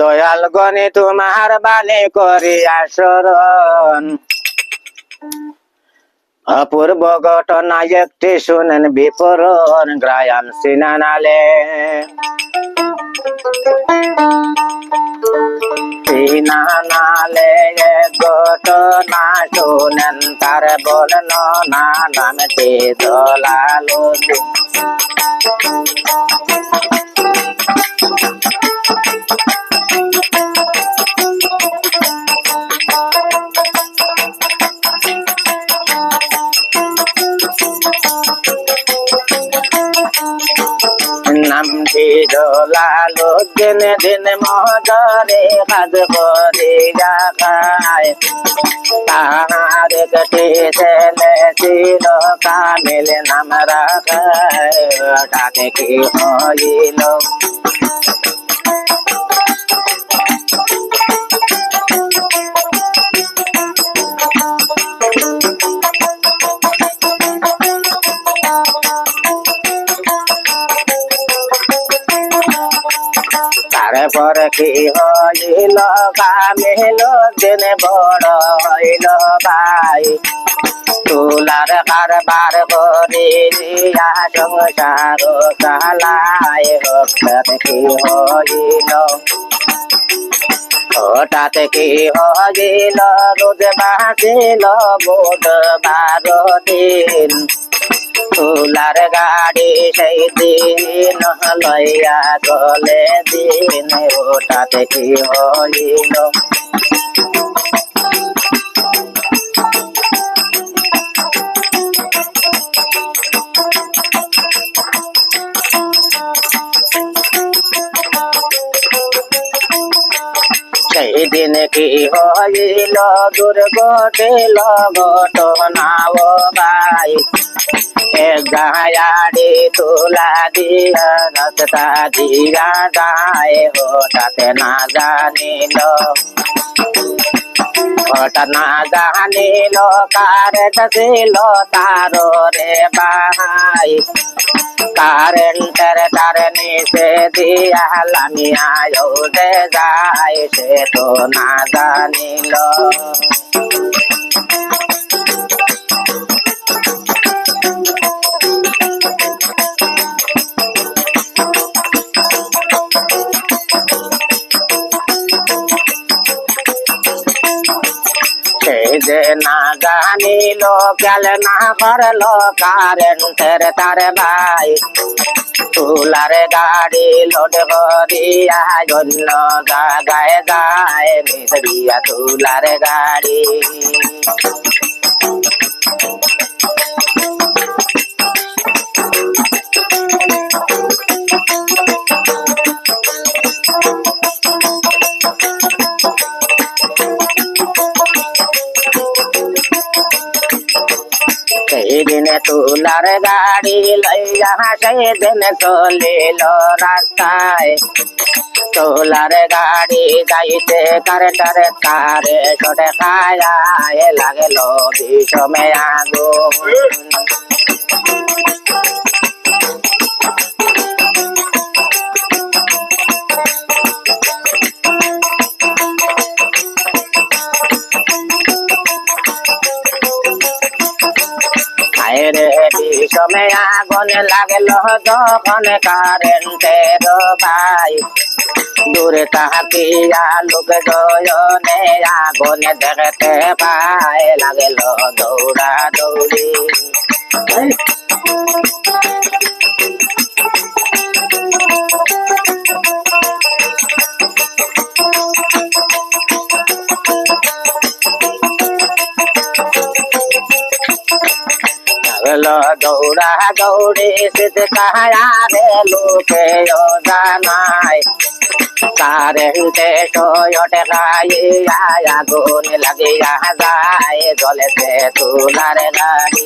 দয়াল গণে তোমার বালে করিয়া শরণ অপূর্ব ঘটনা একটি শুনেন বিপরণ গ্রায়াম সিনানালে। সিনানালে ঘটনা শুনেন, তার বলন না নামটি দলালু নামটি দিনে দিন মজরে কাজ করে খায় তাহার একটি ছেলে ছিল কামিল নাম রাখায়। তাকে কি হইল? তারপর কি হইল? কামিল দিন বড় হইল ভাই। তুলার কারবার করি দিয়া সংসার চালায় হঠাৎ কি হইল? হঠাৎ কি হইল? রোজ বাজিল, বুধবার দিন। তুলার গাড়ি সেই দিন লইয়া গলে দিন ওটাতে কি হইল? কি হইল দুর্গটিল ঘটনা ও ভাই। এক গায়াড়ি তুলা দিয়া, রাস্তা দিয়া যায় হঠাৎ না জানিল। হঠাৎ না জানিল কারেন্ট ছিল তার রে ভাই কারেন্টের তার নিচে দিয়া লামিয়া যে যায়, সে তো না জানিল। না জানিল না করল কারেন্টের তার ভাই। তুলার গাড়ি লোড করিয়া অন্য জায়গায় যায়, মিশরিয়া তুলার গাড়ি। দিনে তুলার গাড়ি লইয়া সেই দিন চলিল রাস্তায়। তোলার গাড়ি যাইতে তারে কারে ছোটে লাগে লাগল বিষমে আগুন। বিষমে আগুন লাগল যখন কারেন্টের ভাই দূরে তাহাকিয়া লোক জয়নে আগুন দেখতে পায়, লাগল দৌড়া দৌড়ি লাগল দৌড়া দৌড়ি শীত কায়া রে লোকে জানায় কারেন্টে টয়টে গাইয়া আগুন লাগিয়া যায় জলেতে তুলার গাড়ি